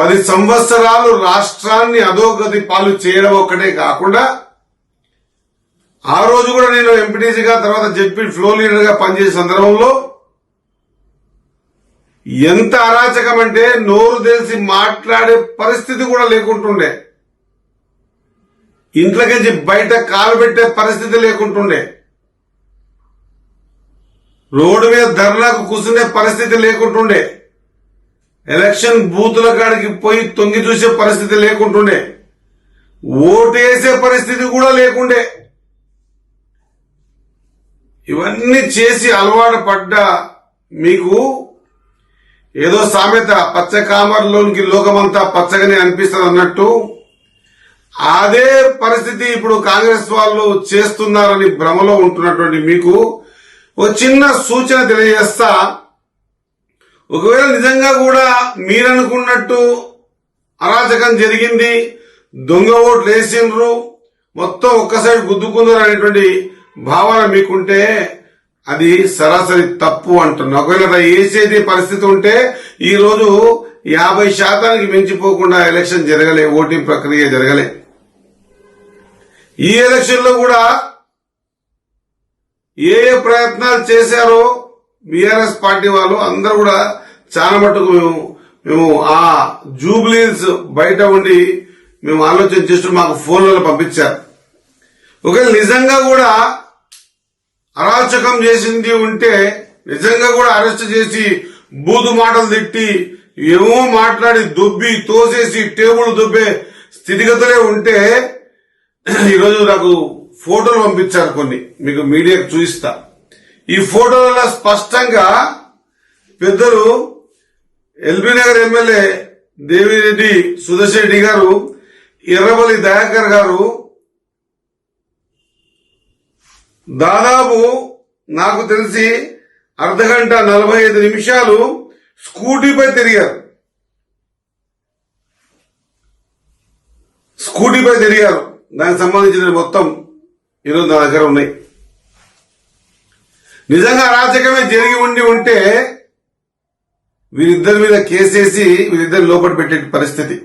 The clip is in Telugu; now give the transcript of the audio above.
పది సంవత్సరాలు రాష్ట్రాన్ని అధోగతి పాలు చేయడం ఒక్కటే కాకుండా ఆ రోజు కూడా నేను ఎంపీటీసీగా తర్వాత జడ్పీ ఫ్లో లీడర్గా పనిచేసే సందర్భంలో ఎంత అరాచకం అంటే నోరు తెలిసి మాట్లాడే పరిస్థితి కూడా లేకుంటుండే. ఇంట్లోకించి బయట కాలు పెట్టే పరిస్థితి లేకుంటుండే. రోడ్డు మీద ధర్నాకు కూర్చునే పరిస్థితి లేకుంటుండే. ఎలక్షన్ బూతుల కాడికి పోయి తొంగి చూసే పరిస్థితి లేకుంటుండే. ఓటేసే పరిస్థితి కూడా లేకుండే. ఇవన్నీ చేసి అలవాటు పడ్డ మీకు ఏదో సామెత పచ్చ కామర్లోనికి లోకమంతా పచ్చగానే అనిపిస్తుంది అన్నట్టు అదే పరిస్థితి ఇప్పుడు కాంగ్రెస్ వాళ్ళు చేస్తున్నారని భ్రమలో ఉంటున్నటువంటి మీకు ఒక చిన్న సూచన తెలియజేస్తా. ఒకవేళ నిజంగా కూడా మీరనుకున్నట్టు అరాచకం జరిగింది దొంగ ఓట్లు వేసిండ్రు మొత్తం ఒక్కసైడ్ గుద్దుకున్నారు అనేటువంటి భావన మీకుంటే అది సరాసరి తప్పు అంటున్నా. ఒకవేళ వేసేది పరిస్థితి ఉంటే ఈ రోజు యాభై శాతానికి మించిపోకుండా ఎలక్షన్ జరగలే ఓటింగ్ ప్రక్రియ జరగలే. ఈ ఎలక్షన్లో కూడా ఏ ఏ ప్రయత్నాలు చేశారో బీఆర్ఎస్ పార్టీ వాళ్ళు అందరూ కూడా చాలా మటుకు మేము మేము ఆ జూబ్లీస్ బయట ఉండి మేము ఆలోచన చేస్తూ మాకు ఫోన్లలో పంపించారు. ఒకవేళ నిజంగా కూడా అరాచకం చేసింది ఉంటే నిజంగా కూడా అరెస్ట్ చేసి బూదు మాటలు తిట్టి ఏమో మాట్లాడి దుబ్బి తోసేసి టేబుల్ దుబ్బే స్థితిగతులే ఉంటే ఈరోజు నాకు ఫోటోలు పంపించారు కొన్ని. మీకు మీడియాకు చూపిస్తా. ఈ ఫోటోలలో స్పష్టంగా పెద్దలు ఎల్బీ నగర్ ఎమ్మెల్యే దేవిరెడ్డి సుదర్శన్ రెడ్డి గారు ఎర్రబలి దయాకర్ గారు దాదాపు నాకు తెలిసి అర్ధ గంట నలభై ఐదు నిమిషాలు స్కూటీపై తిరిగారు. స్కూటీపై తిరిగారు. దానికి సంబంధించిన మొత్తం ఈరోజు నా దగ్గర ఉన్నాయి. నిజంగా అరాచకమే జరిగి ఉండి ఉంటే వీరిద్దరి మీద కేసేసి వీరిద్దరు లోపల పెట్టే పరిస్థితి.